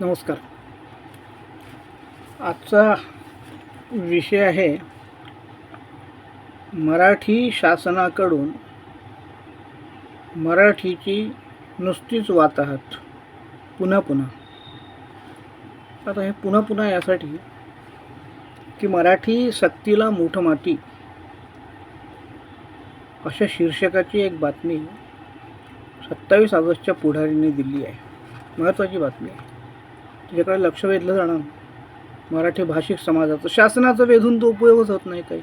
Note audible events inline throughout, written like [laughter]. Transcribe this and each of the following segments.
नमस्कार. आजचा विषय आहे मराठी शासनाकडून मराठीची नुसतीच वाताहत. पुन्हा पुन्हा. आता हे पुन्हा पुन्हा यासाठी की मराठी सक्तीला मूठ माती अशा शीर्षकाची एक बातमी सत्तावीस ऑगस्टच्या पुढारीने दिली आहे. महत्त्वाची बातमी आहे. ज्याकडे लक्ष वेधलं जाणार मराठी भाषिक समाजाचं. शासनाचं वेधून तो उपयोगच होत नाही काही.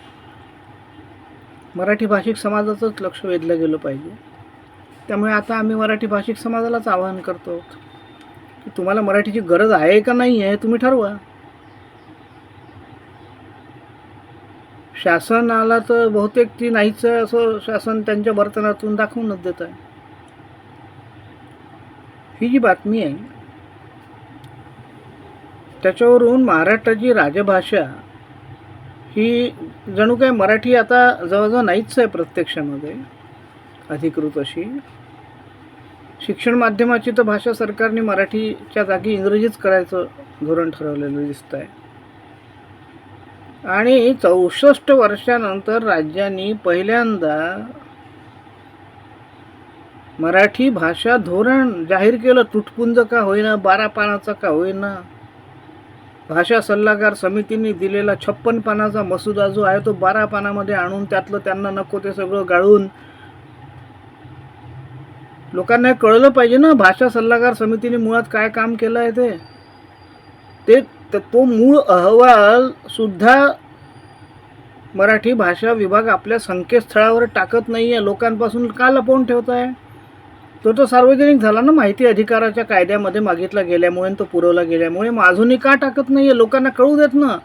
मराठी भाषिक समाजाचंच लक्ष वेधलं गेलं पाहिजे. त्यामुळे आता आम्ही मराठी भाषिक समाजालाच आवाहन करतो आहोत की तुम्हाला मराठीची गरज आहे का नाही आहे तुम्ही ठरवा. शासनाला तर बहुतेक ती नाहीच असं शासन त्यांच्या वर्तनातून दाखवूनच देत आहे. ही जी बातमी आहे त्याच्यावरून महाराष्ट्राची राजभाषा ही जणू काय मराठी आता जवळजवळ नाहीच आहे प्रत्यक्षामध्ये अधिकृत अशी. शिक्षण माध्यमाची तर भाषा सरकारने मराठीच्या जागी इंग्रजीच करायचं धोरण ठरवलेलं दिसतं आहे आणि चौसष्ट वर्षानंतर राज्यांनी पहिल्यांदा मराठी भाषा धोरण जाहीर केलं. तुटपुंज का होईना बारा पानाचा का होईना भाषा सल्लागार समितीने दिलेला छप्पन पानाचा मसुदा जो आहे तो बारा पानामध्ये आणून त्यातलं त्यांना नको ते सगळं गाळून लोकांना कळलं पाहिजे ना भाषा सल्लागार समितीने मुळात काय काम केलं आहे ते? ते तो मूळ अहवाल सुद्धा मराठी भाषा विभाग आपल्या संकेतस्थळावर टाकत नाही आहे लोकांपासून का लपवून ठेवत आहे तो तो सार्वजनिक झाला ना माहिती अधिकाराच्या कायद्यामध्ये मागितला गेल्यामुळे तो पुरवला गेल्यामुळे. मग अजूनही का टाकत नाही आहे लोकांना कळू देत ना.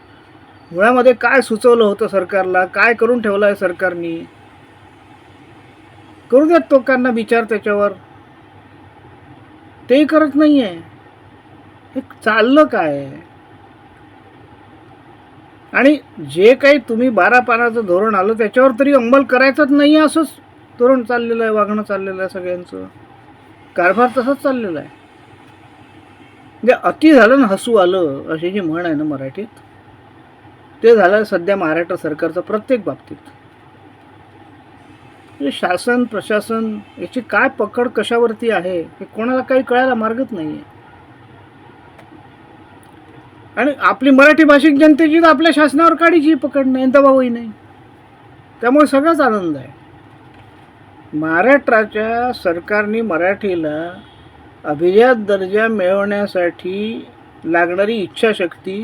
मुळामध्ये काय सुचवलं होतं सरकारला? काय करून ठेवलं आहे सरकारनी? करू देत लोकांना विचार त्याच्यावर. तेही करत नाही आहे हे चाललं काय? आणि जे काही तुम्ही बारा पानाचं धोरण आलं त्याच्यावर तरी अंमल करायचंच नाही आहे असंच धोरण चाललेलं आहे वागणं चाललेलं आहे सगळ्यांचं. कारभार तसाच चाललेला आहे. म्हणजे अति झालं ना हसू आलं अशी जी म्हण आहे ना मराठीत ते झालं सध्या महाराष्ट्र सरकारचं प्रत्येक बाबतीत. म्हणजे शासन प्रशासन याची काय पकड कशावरती आहे हे कोणाला काही कळायला मार्गच नाही आहे आणि आपली मराठी भाषिक जनतेची तर आपल्या शासनावर काढीची पकड नाही दबावही नाही. त्यामुळे सगळाच आनंद आहे. महाराष्ट्राच्या सरकारने मराठीला अभिजात दर्जा मिळवण्यासाठी लागणारी इच्छाशक्ती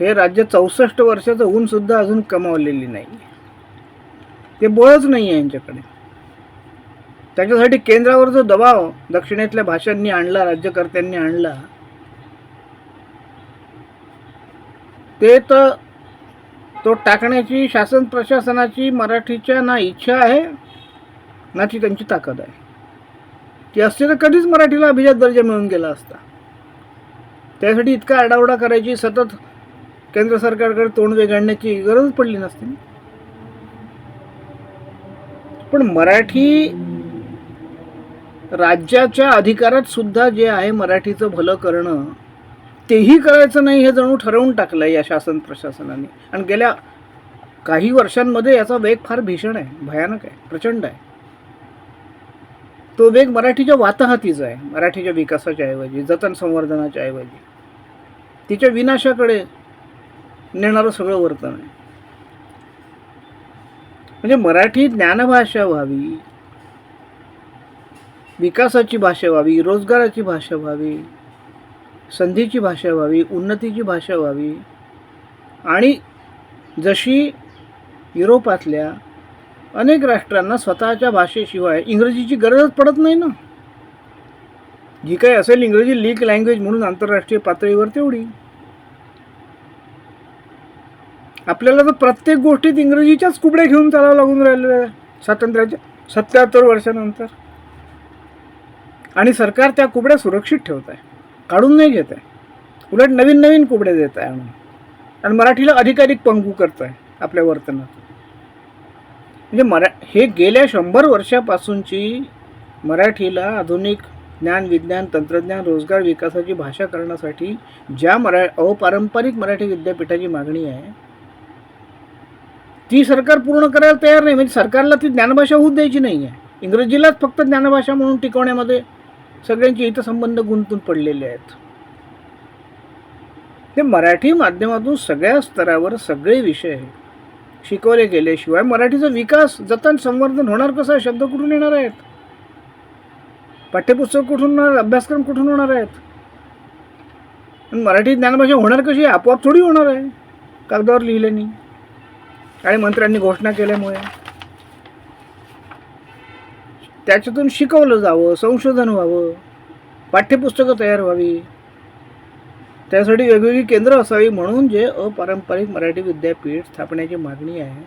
हे राज्य चौसष्ट वर्षाचं ऊनसुद्धा अजून कमावलेली नाही. ते बळच नाही आहे यांच्याकडे. त्याच्यासाठी केंद्रावर जो दबाव दक्षिणेतल्या भाषांनी आणला राज्यकर्त्यांनी आणला ते तर तो टाकण्याची शासन प्रशासनाची मराठीच्या ना इच्छा आहे ना ती त्यांची ताकद आहे. ती असते तर कधीच मराठीला अभिजात दर्जा मिळून गेला असता. त्यासाठी इतका आडावडा करायची सतत केंद्र सरकारकडे तोंड वेगाडण्याची गरज पडली नसती. पण मराठी राज्याच्या अधिकारात सुद्धा जे आहे मराठीचं भलं करणं तेही करायचं नाही हे जणू ठरवून टाकलं या शासन प्रशासनाने. आणि गेल्या काही वर्षांमध्ये याचा वेग फार भीषण आहे भयानक आहे प्रचंड आहे. तो वेग मराठीच्या वाताहतीचा आहे मराठीच्या विकासाच्या ऐवजी जतन संवर्धनाच्या ऐवजी. तिच्या विनाशाकडे नेणारं सगळं वर्तन आहे. म्हणजे मराठी ज्ञानभाषा व्हावी विकासाची भाषा व्हावी रोजगाराची भाषा व्हावी संधीची भाषा व्हावी उन्नतीची भाषा व्हावी आणि जशी युरोपातल्या अनेक राष्ट्रांना स्वतःच्या भाषेशिवाय इंग्रजीची गरजच पडत नाही ना. जी काही असेल इंग्रजी लीक लँग्वेज म्हणून आंतरराष्ट्रीय पातळीवर तेवढी. आपल्याला तर प्रत्येक गोष्टीत इंग्रजीच्याच कुबड्या घेऊन चालावं लागून राहिलेलं आहे स्वातंत्र्याच्या सत्याहत्तर वर्षानंतर. आणि सरकार त्या कुबड्या सुरक्षित ठेवत आहे काढून नाही घेत आहे. उलट नवीन नवीन कुबड्या देत आहे म्हणून. आणि मराठीला अधिकाधिक पंगू करत आहे आपल्या वर्तनात. म्हणजे मरा हे गेल्या शंभर वर्षापासूनची मराठीला आधुनिक ज्ञान विज्ञान तंत्रज्ञान रोजगार विकासाची भाषा करण्यासाठी ज्या मरा अपारंपरिक मराठी विद्यापीठाची मागणी आहे ती सरकार पूर्ण करायला तयार नाही. म्हणजे सरकारला ती ज्ञानभाषा होऊ द्यायची नाही आहे इंग्रजीलाच फक्त ज्ञानभाषा म्हणून टिकवण्यामध्ये सगळ्यांचे हितसंबंध गुंतून पडलेले आहेत. ते मराठी माध्यमातून सगळ्या स्तरावर सगळे विषय शिकवले गेल्याशिवाय मराठीचा विकास जतन संवर्धन होणार कसं? आहे? शब्द कुठून येणार आहेत? पाठ्यपुस्तक कुठून होणार? अभ्यासक्रम कुठून होणार आहेत? मराठी ज्ञानभाषा होणार कशी? आपोआप थोडी होणार आहे. कागदावर लिहिल्याने आणि मंत्र्यांनी घोषणा केल्यामुळे. त्याच्यातून शिकवलं जावं संशोधन व्हावं. पाठ्यपुस्तकं तयार व्हावी. त्यासाठी वेगवेगळी केंद्र असावी म्हणून जे अपारंपरिक मराठी विद्यापीठ स्थापण्याची मागणी आहे.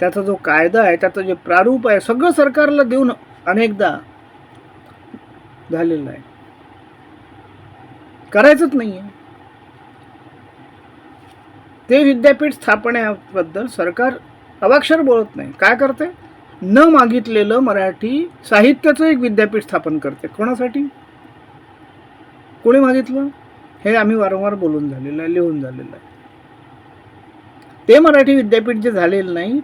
त्याचा जो कायदा आहे त्याचं जे प्रारूप आहे सगळं सरकारला देऊन अनेकदा झालेलं आहे. करायचंच नाही आहे ते विद्यापीठ स्थापण्याबद्दल सरकार अवाक्षर बोलत नाही. काय करते? न मागितलेलं मराठी साहित्याचं एक विद्यापीठ स्थापन करते. कोणासाठी? कोणी मागितलं? हे आम्ही वारंवार बोलून झालेलं आहे लिहून झालेलं आहे. ते मराठी विद्यापीठ जे झालेलं नाही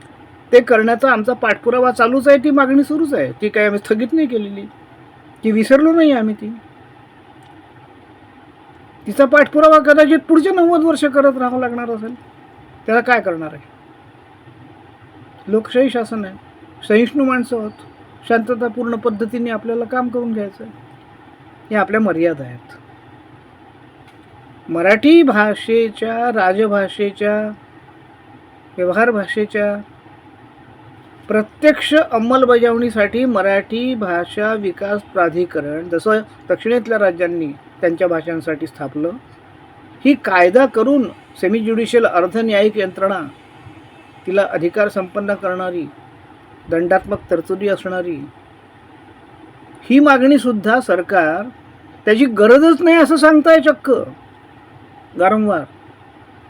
ते करण्याचा आमचा पाठपुरावा चालूच आहे ती मागणी सुरूच आहे. ती काही आम्ही स्थगित नाही केलेली. ती विसरलो नाही आम्ही ती. तिचा पाठपुरावा कदाचित पुढचे नव्वद वर्ष करत राहावं लागणार असेल त्याला काय करणार आहे? लोकशाही शासन आहे. सहिष्णू माणसं आहोत. शांततापूर्ण पद्धतीने आपल्याला काम करून घ्यायचं आहे. या आपल्या मर्यादा आहेत. मराठी भाषेच्या राजभाषेच्या व्यवहार भाषेच्या प्रत्यक्ष अंमलबजावणीसाठी मराठी भाषा विकास प्राधिकरण जसं दक्षिणेतल्या राज्यांनी त्यांच्या भाषांसाठी स्थापलं ही कायदा करून सेमी ज्युडिशियल अर्धन्यायिक यंत्रणा तिला अधिकार संपन्न करणारी दंडात्मक तरतुदी असणारी ही मागणीसुद्धा सरकार त्याची गरजच नाही असं सांगताय चक्क. वारंवार.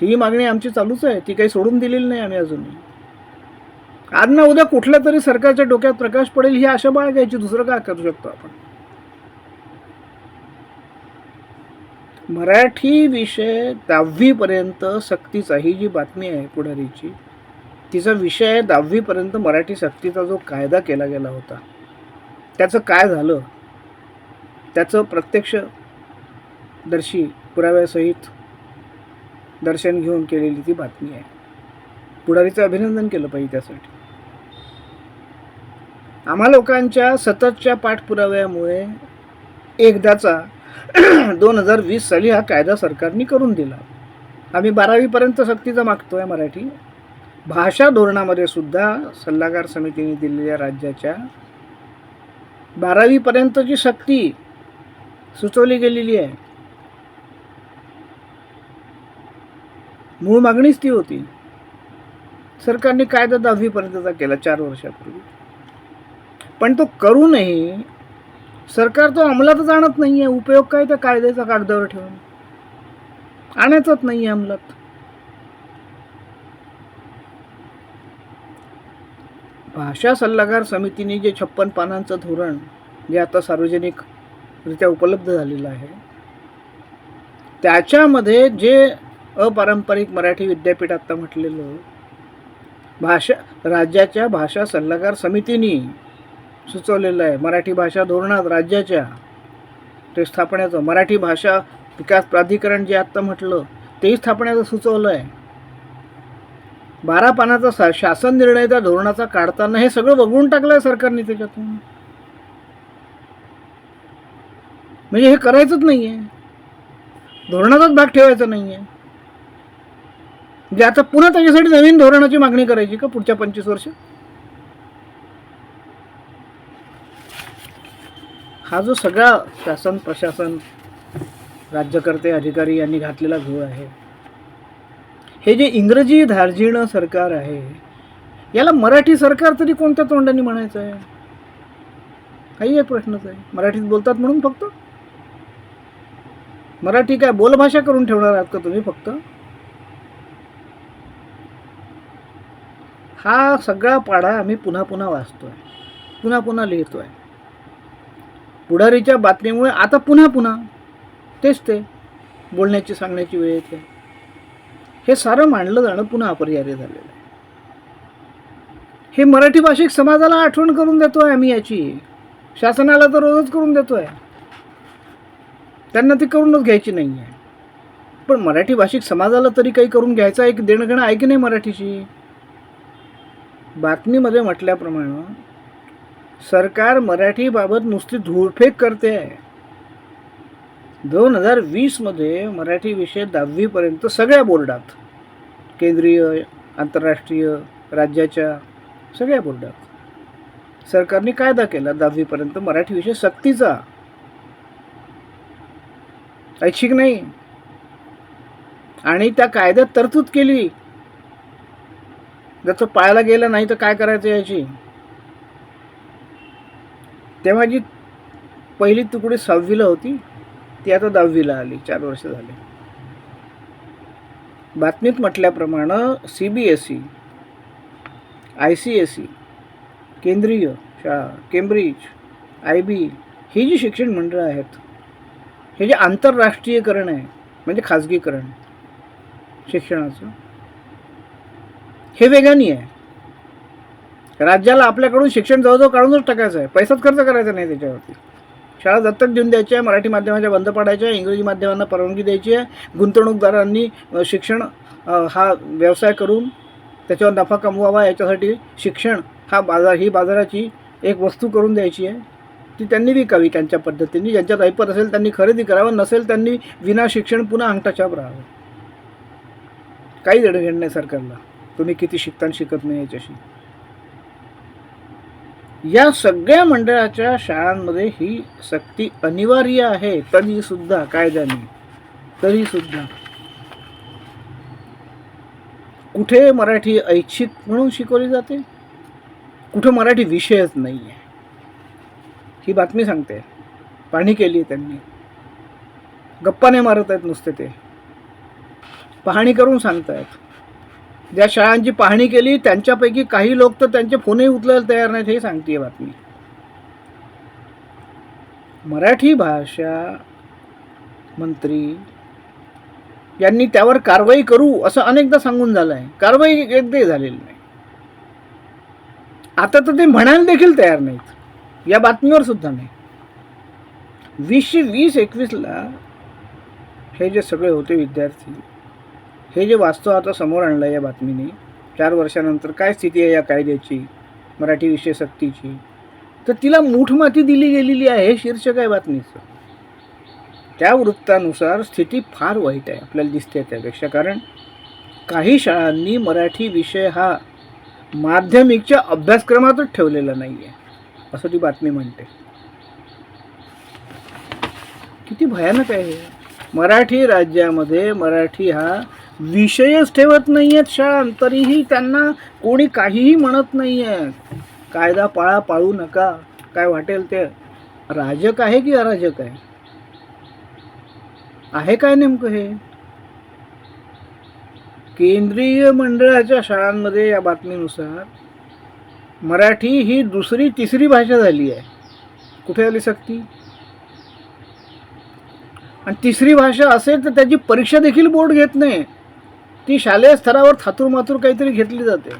ती मागणी आमची चालूच आहे. ती काही सोडून दिलेली नाही आम्ही अजून आज ना उद्या कुठल्या तरी सरकारच्या डोक्यात प्रकाश पडेल ही आशा बाळगायची. दुसरं काय करू शकतो आपण? मराठी विषय दहावीपर्यंत सक्तीचा ही जी बातमी आहे पुढारीची तिचा विषय आहे दहावीपर्यंत मराठी सक्तीचा जो कायदा केला गेला होता त्याचं काय झालं? त्याचं प्रत्यक्ष दर्शी पुराव्यासहित दर्शन घेऊन केलेली ती बातमी आहे. पुढारीचं अभिनंदन केलं पाहिजे त्यासाठी. आम्हा लोकांच्या सततच्या पाठपुराव्यामुळे एकदाचा [clears throat] दोन हजार वीस साली हा कायदा सरकारने करून दिला. आम्ही बारावीपर्यंत सक्तीचा मागतोय मराठी. भाषा धोरणामध्ये सुद्धा सल्लागार समितीने दिलेल्या राज्याच्या बारावीपर्यंतची सक्ती सुचवली गेलेली आहे. मूळ मागणीच ती होती. सरकारने कायदा दहावीपर्यंतचा केला चार वर्षापूर्वी. पण तो करूनही सरकार तो अंमलातच आणत नाही आहे उपयोग काय त्या कायद्याचा कागदावर ठेवून? आणायचाच नाही आहे अंमलात. भाषा सल्लागार समितीने जे छप्पन पानांचं धोरण जे आता सार्वजनिकरित्या उपलब्ध झालेलं आहे त्याच्यामध्ये जे अपारंपरिक मराठी विद्यापीठ आत्ता म्हटलेलं भाषा राज्याच्या भाषा सल्लागार समितीने सुचवलेलं आहे मराठी भाषा धोरणात राज्याच्या ते स्थापण्याचं मराठी भाषा विकास प्राधिकरण जे आत्ता म्हटलं तेही स्थापण्याचं सुचवलं आहे. बारा पानाचा सा शासन निर्णय त्या धोरणाचा काढताना हे सगळं वगळून टाकलं आहे सरकारने त्याच्यातून. म्हणजे हे करायचंच नाही आहे धोरणाचाच भाग ठेवायचा नाही आहे जे आता पुन्हा त्याच्यासाठी नवीन धोरणाची मागणी करायची का पुढच्या पंचवीस वर्ष? हा जो सगळा शासन प्रशासन राज्यकर्ते अधिकारी यांनी घातलेला घोळ आहे हे जे इंग्रजी धार्जिणं सरकार आहे याला मराठी सरकार तरी कोणत्या तोंडाने म्हणायचं आहे? काही एक प्रश्नच आहे. मराठीत बोलतात म्हणून फक्त? मराठी काय बोलभाषा करून ठेवणार आहात का तुम्ही फक्त? हा सगळा पाढा आम्ही पुन्हा पुन्हा वाचतो आहे पुन्हा पुन्हा लिहितो आहे पुढारीच्या बातमीमुळे आता पुन्हा पुन्हा. तेच ते. बोलण्याची सांगण्याची वेळ येते. हे सारं मांडलं जाणं पुन्हा अपरिहार्य झालेलं आहे. हे मराठी भाषिक समाजाला आठवण करून देतो आहे आम्ही याची. शासनाला तर रोजच करून देतो आहे त्यांना ती करूनच घ्यायची नाही आहे पण मराठी भाषिक समाजाला तरी काही करून घ्यायचं आहे की देणं घेणं आहे की नाही मराठीशी बातमीमध्ये म्हटल्याप्रमाणे सरकार मराठीबाबत नुसती धूळफेक करते आहे. दोन हजार वीसमध्ये मराठी विषय दहावीपर्यंत सगळ्या बोर्डात केंद्रीय आंतरराष्ट्रीय राज्याच्या सगळ्या बोर्डात. सरकारने कायदा केला दहावीपर्यंत मराठी विषय सक्तीचा. ऐच्छिक नाही. आणि त्या कायद्यात तरतूद केली. जर तो गेलं नाही तर काय करायचं याची? तेव्हा जी पहिली तुकडी सहावीला होती ती आता दहावीला आली चार वर्ष झाले. बातमीत म्हटल्याप्रमाणे C B S E I C S E केंद्रीय शाळा केम्ब्रिज आय बी ही जी शिक्षण मंडळं आहेत हे जे आंतरराष्ट्रीयकरण आहे म्हणजे खाजगीकरण शिक्षणाचं हे वेगाने आहे राज्याला आपल्याकडून शिक्षण जवळजवळ काढूनच टाकायचं आहे पैसाच खर्च करायचा नाही त्याच्यावरती. शाळा दत्तक देऊन द्यायच्या मराठी माध्यमाच्या बंद पाडायच्या इंग्रजी माध्यमांना परवानगी द्यायची आहे. गुंतवणूकदारांनी शिक्षण हा व्यवसाय करून त्याच्यावर नफा कमवावा याच्यासाठी शिक्षण हा बाजार ही बाजाराची एक वस्तू करून द्यायची आहे. ती त्यांनी विकावी त्यांच्या पद्धतीने. ज्यांच्यात ऐपत असेल त्यांनी खरेदी करावं नसेल त्यांनी विना शिक्षण पुन्हा अंगठाछाप राहावं. काही देणं नाही सरकारला. तुम्ही किती शिकता शिकत नाही याच्याशी? या सगळ्या मंडळाच्या शाळांमध्ये ही सक्ती अनिवार्य आहे तरी सुद्धा कायद्याने. तरी सुद्धा कुठे मराठी ऐच्छिक म्हणून शिकवली जाते? कुठं मराठी विषयच नाही आहे ही बातमी सांगते. पाहणी केली आहे त्यांनी. गप्पा नाही मारत आहेत नुसते ते. पाहणी करून सांगतायत. ज्या शाळांची पाहणी केली त्यांच्यापैकी काही लोक तर त्यांचे फोनही उचलायला तयार नाहीत हे सांगते बातमी. मराठी भाषा मंत्री यांनी त्यावर कारवाई करू असं अनेकदा सांगून झालं आहे कारवाई एकदाही झालेली नाही. आता तर ते म्हणायला देखील तयार नाहीत. या बातमीवर सुद्धा नाही. वीसशे वीस एकवीसला हे जे सगळे होते विद्यार्थी हे जे वास्तव आता समोर आणलं आहे या बातमीने चार वर्षानंतर काय स्थिती आहे या कायद्याची मराठी विषय सक्तीची? तर तिला मूठमाती दिली गेलेली आहे हे शीर्षक आहे बातमीचं. त्या वृत्तानुसार स्थिती फार वाईट आहे आपल्याला दिसते त्यापेक्षा. कारण काही शाळांनी मराठी विषय हा माध्यमिकच्या अभ्यासक्रमातच ठेवलेला नाही आहे असं ती बातमी म्हणते. किती भयानक आहे मराठी राज्यामध्ये मराठी हा विषयच ठेवत नाही आहेत शाळा तरीही त्यांना कोणी काहीही म्हणत नाही आहे कायदा पाळा पाळू नका. काय वाटेल ते? राजक आहे की अराजक आहे? आहे काय नेमकं हे? केंद्रीय मंडळाच्या शाळांमध्ये या बातमीनुसार मराठी ही दुसरी तिसरी भाषा झाली आहे. कुठे आली सक्ती? आणि तिसरी भाषा असेल तर त्याची परीक्षा देखील बोर्ड घेत नाही. ती शालेय स्तरावर थातूरमातूर काहीतरी घेतली जाते.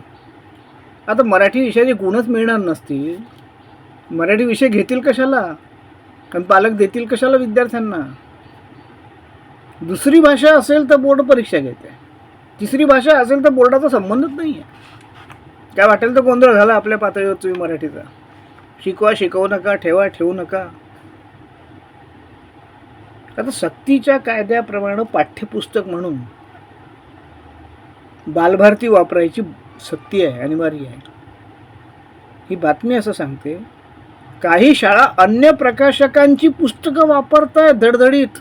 आता मराठी विषयाचे गुणच मिळणार नसतील. मराठी विषय घेतील कशाला? कारण पालक देतील कशाला विद्यार्थ्यांना? दुसरी भाषा असेल तर बोर्ड परीक्षा घेते. तिसरी भाषा असेल तर बोर्डाचा संबंधच नाही आहे काय वाटेल तर गोंधळ झाला आपल्या पातळीवर तुम्ही मराठीचा. शिकवा शिकवू नका ठेवा ठेवू नका. आता सक्तीच्या कायद्याप्रमाणे पाठ्यपुस्तक म्हणून बालभारती वापरायची सक्ती आहे अनिवार्य आहे. ही बातमी असं सांगते काही शाळा अन्य प्रकाशकांची पुस्तकं वापरताय धडधडीत.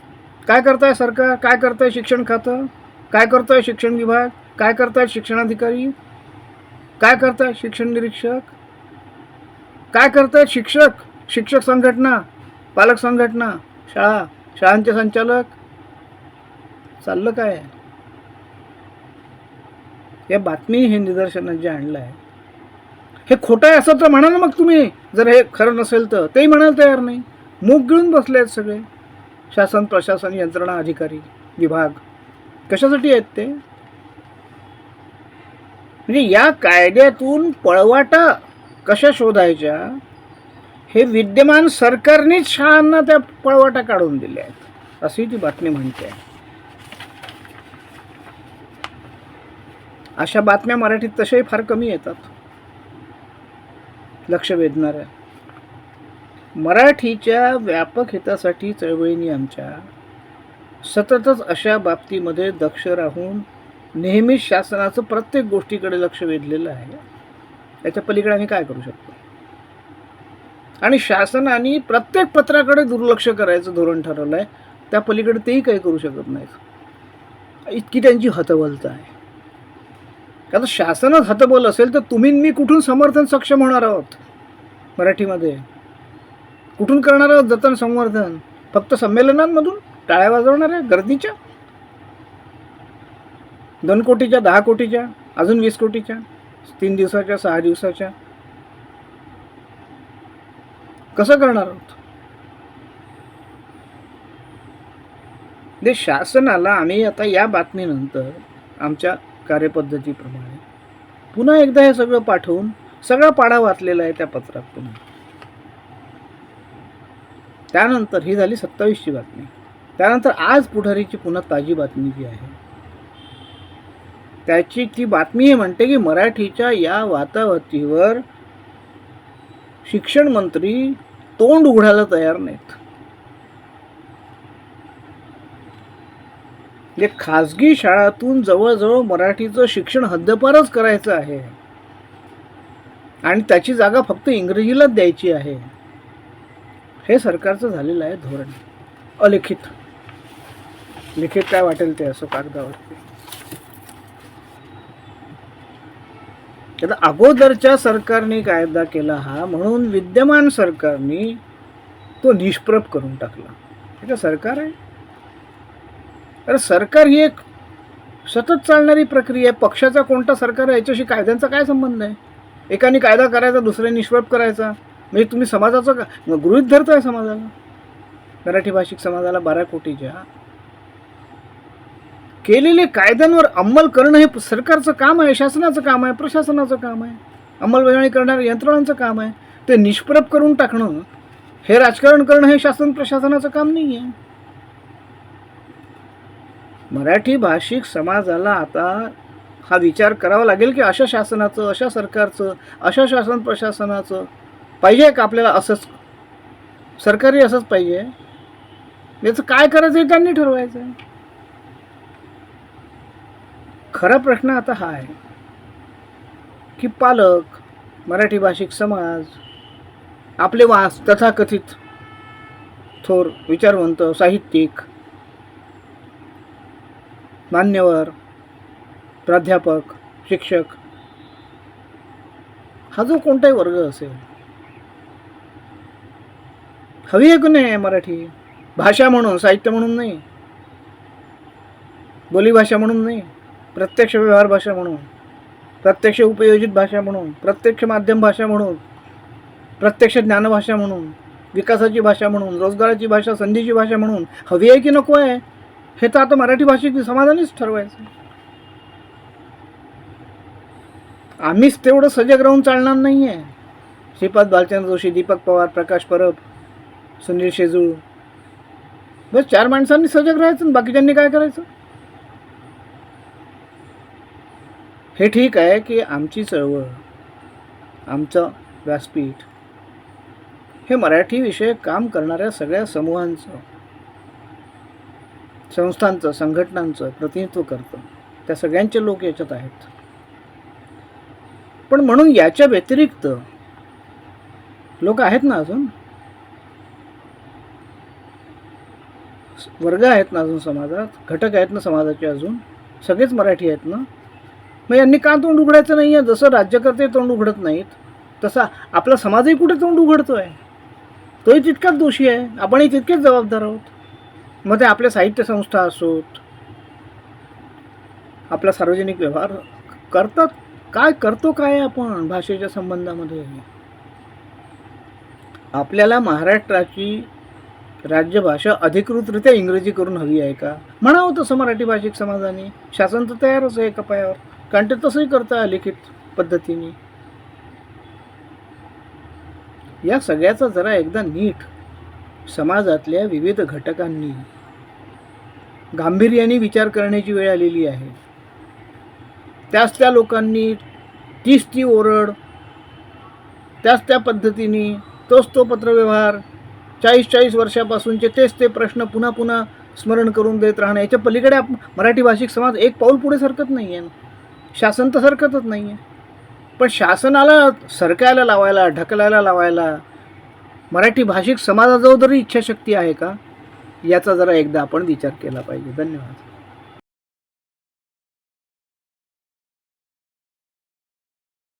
काय करताय सरकार? काय करताय शिक्षण खातं? काय करताय शिक्षण विभाग? काय करताय शिक्षणाधिकारी? काय करताय शिक्षण निरीक्षक? काय करतायत शिक्षक? शिक्षक संघटना? पालक संघटना? शाळा? शाळांचे संचालक? चाललं काय? या बातमी हे निदर्शनात जे आणलं आहे हे खोटं आहे असं तर म्हणा ना मग तुम्ही. जर हे खरं नसेल तर तेही म्हणायला तयार नाही. मूग गिळून बसले आहेत सगळे. शासन प्रशासन यंत्रणा अधिकारी विभाग कशासाठी आहेत ते? म्हणजे या कायद्यातून पळवाटा कशा शोधायच्या हे विद्यमान सरकारनेच शाळांना त्या पळवाटा काढून दिल्या आहेत अशी ती बातमी म्हणते. आहे अशा बातम्या मराठीत तशाही फार कमी येतात. लक्ष वेधणाऱ्या मराठीच्या व्यापक हितासाठी चळवळींनी आमच्या सततच अशा बाबतीमध्ये दक्ष राहून नेहमीच शासनाचं प्रत्येक गोष्टीकडे लक्ष वेधलेलं आहे. त्याच्या पलीकडे आम्ही काय करू शकतो? आणि शासनाने प्रत्येक पत्राकडे दुर्लक्ष करायचं धोरण ठरवलं आहे त्या पलीकडे तेही काही करू शकत नाहीत. इतकी त्यांची हतबलता आहे. कारण शासनच हतबल असेल तर तुम्ही मी कुठून समर्थन सक्षम होणार आहोत? मराठीमध्ये. कुठून करणार आहोत जतन संवर्धन? फक्त संमेलनांमधून टाळ्या वाजवणाऱ्या गर्दीच्या? दोन कोटीच्या दहा कोटीच्या अजून वीस कोटीच्या तीन दिवसाच्या सहा दिवसाच्या? कसं करणार आहोत? ते शासनाला आम्ही आता या बातमीनंतर आमच्या कार्यपद्धतीप्रमाणे. पुन्हा एकदा हे सगळं पाठवून सगळा पाडा वाचलेला आहे त्या पत्रात पुन्हा. त्यानंतर ही झाली सत्तावीसची बातमी. त्यानंतर आज पुढारीची पुन्हा ताजी बातमी जी आहे. त्याची ती बातमी हे म्हणते की मराठीच्या या वातावरतीवर शिक्षण मंत्री तोंड उघडायला तयार नाहीत. म्हणजे खाजगी शाळातून जवळजवळ मराठीचं शिक्षण हद्दपारच करायचं आहे. आणि त्याची जागा फक्त इंग्रजीलाच द्यायची आहे. हे सरकारचं झालेलं आहे धोरण. अलिखित. लिखित काय वाटेल ते असं कागदावरती. आता अगोदरच्या सरकारने कायदा केला हा म्हणून विद्यमान सरकारने तो निष्प्रभ करून टाकला. हे का सरकार आहे. तर सरकार ही एक सतत चालणारी प्रक्रिया आहे. पक्षाचा कोणता सरकार आहे याच्याशी कायद्यांचा काय संबंध आहे? एकाने कायदा करायचा दुसऱ्याने निष्प्रभ करायचा. म्हणजे तुम्ही समाजाचं का गृहित धरताय समाजाला. मराठी भाषिक समाजाला बारा कोटीच्या केलेले कायद्यांवर अंमल करणं हे सरकारचं काम आहे शासनाचं काम आहे प्रशासनाचं काम आहे. अंमलबजावणी करणाऱ्या यंत्रणांचं काम आहे. ते निष्प्रभ करून टाकणं हे राजकारण करणं हे शासन प्रशासनाचं काम नाही आहे मराठी भाषिक समाजाला आता हा विचार करावा लागेल की अशा शासनाचं अशा सरकारचं अशा शासन प्रशासनाचं पाहिजे का आपल्याला असंच? सरकारी असंच पाहिजे. याचं काय करायचं हे त्यांनी ठरवायचं. आहे खरा प्रश्न आता हा आहे की पालक मराठी भाषिक समाज आपले वास तथाकथित थोर विचारवंत साहित्यिक मान्यवर प्राध्यापक शिक्षक. हा जो कोणताही वर्ग असेल. हवी आहे की नाही मराठी? भाषा म्हणून साहित्य म्हणून नाही. बोलीभाषा म्हणून नाही. प्रत्यक्ष व्यवहार भाषा म्हणून प्रत्यक्ष उपयोजित भाषा म्हणून प्रत्यक्ष माध्यम भाषा म्हणून प्रत्यक्ष ज्ञानभाषा म्हणून विकासाची भाषा म्हणून रोजगाराची भाषा संधीची भाषा म्हणून हवी आहे की नको आहे? हे तर आता मराठी भाषिक समाजानेच ठरवायचं. आम्हीच तेवढं सजग राहून चालणार नाही आहे श्रीपाद भालचंद्र जोशी दीपक पवार प्रकाश परब सुनील शेजूळ. बस चार माणसांनी सजग राहायचं बाकीच्यांनी काय करायचं? हे ठीक आहे की आमची चळवळ आमचं व्यासपीठ हे मराठी विषयक काम करणाऱ्या सगळ्या समूहांचं संस्थांचं संघटनांचं प्रतिनिधित्व करतं. त्या सगळ्यांचे लोक याच्यात आहेत. पण म्हणून याच्या व्यतिरिक्त लोक आहेत ना अजून? वर्ग आहेत ना अजून समाजात? घटक आहेत ना समाजाचे अजून? सगळेच मराठी आहेत ना? मग यांनी का तोंड उघडायचं नाही आहे जसं राज्यकर्ते तोंड उघडत नाहीत तसा आपला समाजही कुठे तोंड उघडतो आहे तोही तितकाच दोषी आहे. आपणही तितकेच जबाबदार आहोत. मग ते आपल्या साहित्य संस्था असोत आपला सार्वजनिक व्यवहार करतात. काय करतो काय आपण भाषेच्या संबंधामध्ये? आपल्याला महाराष्ट्राची राज्यभाषा अधिकृतरित्या इंग्रजी करून हवी आहे का? म्हणावं तसं मराठी भाषिक समाजाने. शासन तर तयारच आहे एका पायावर कारण ते तसंही करता लिखित पद्धतीने. या सगळ्याचा जरा एकदा नीट समाजातल्या विविध घटकांनी गांभीर्याने विचार करण्याची वेळ आलेली आहे. त्याच त्या लोकांनी तीच ती ओरड त्याच त्या पद्धतीने तोच तो पत्रव्यवहार चाळीस चाळीस वर्षापासूनचे तेच ते प्रश्न पुन्हा पुन्हा स्मरण करून देत राहणं. याच्या पलीकडे आप मराठी भाषिक समाज एक पाऊल पुढे सरकत नाही आहे शासन तर सरकतच नाही आहे पण शासनाला सरकायला लावायला ढकलायला लावायला मराठी भाषिक समाजाजवळ तरी इच्छाशक्ती आहे का? याचा जरा एकदा आपण विचार केला पाहिजे. धन्यवाद.